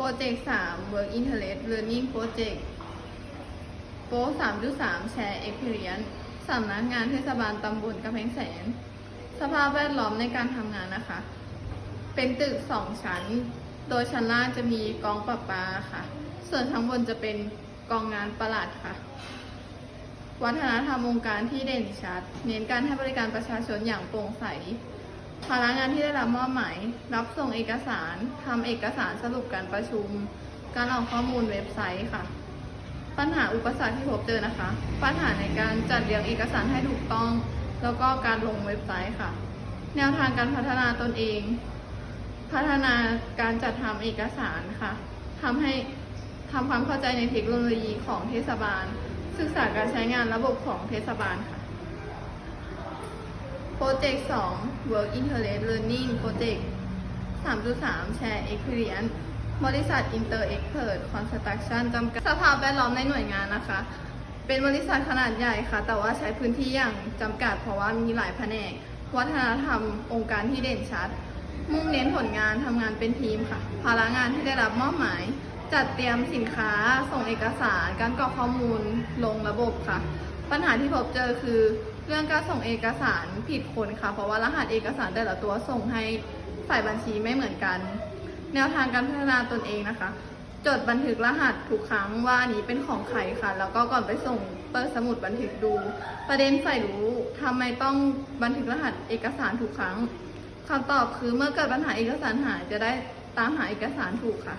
โปรเจกต์3 Work Interest Learning Project โปร3.3 Share Experience สำนักงานเทศบาลตำบลกำแพงแสน สภาพแวดล้อมในการทำงานนะคะ เป็นตึก2ชั้น โดยชั้นล่างจะมีกองประปาค่ะ ส่วนข้างบนจะเป็นกองงานประหลัดค่ะ วัฒนธรรมองค์การที่เด่นชัด เน้นการให้บริการประชาชนอย่างโปร่งใส ภาระงานที่ได้รับมอบหมาย รับส่งเอกสารทำเอกสารสรุปการประชุม การออกข้อมูลเว็บไซต์ค่ะ ปัญหาอุปสรรคที่พบเจอนะคะ ปัญหาในการจัดเรียงเอกสารให้ถูกต้อง แล้วก็การลงเว็บไซต์ค่ะ แนวทางการพัฒนาตนเอง พัฒนาการจัดทำเอกสารค่ะทำให้ทำความเข้าใจในเทคโนโลยีของเทศบาล ศึกษาการใช้งานระบบของเทศบาลค่ะ โปรเจกต์2 Work Interest Learning Project 3.3 Share Experience บริษัท Inter Expert Construction จำกัดสภาพแวดล้อมในหน่วยงานนะคะ เป็นบริษัทขนาดใหญ่ค่ะ แต่ว่าใช้พื้นที่อย่างจำกัด เพราะว่ามีหลายแผนก วัฒนธรรมองค์การที่เด่นชัด มุ่งเน้นผลงานทำงานเป็นทีมค่ะ ภาระงานที่ได้รับมอบหมาย จัดเตรียมสินค้า ส่งเอกสาร การกรอกข้อมูล ลงระบบค่ะ ปัญหาที่พบเจอคือ เรื่องการส่งเอกสารผิดคนค่ะ เพราะว่ารหัสเอกสารแต่ละตัวส่งให้ฝ่ายบัญชีไม่เหมือนกัน แนวทางการพัฒนาตนเองนะคะ จดบันทึกรหัสทุกครั้งว่าอันนี้เป็นของใครค่ะ แล้วก็ก่อนไปส่งเปิดสมุดบันทึกดู ประเด็นใฝ่รู้ทำไมต้องบันทึกรหัสเอกสารทุกครั้งคำตอบคือเมื่อเกิดปัญหาเอกสารหายจะได้ตามหาเอกสารถูกค่ะ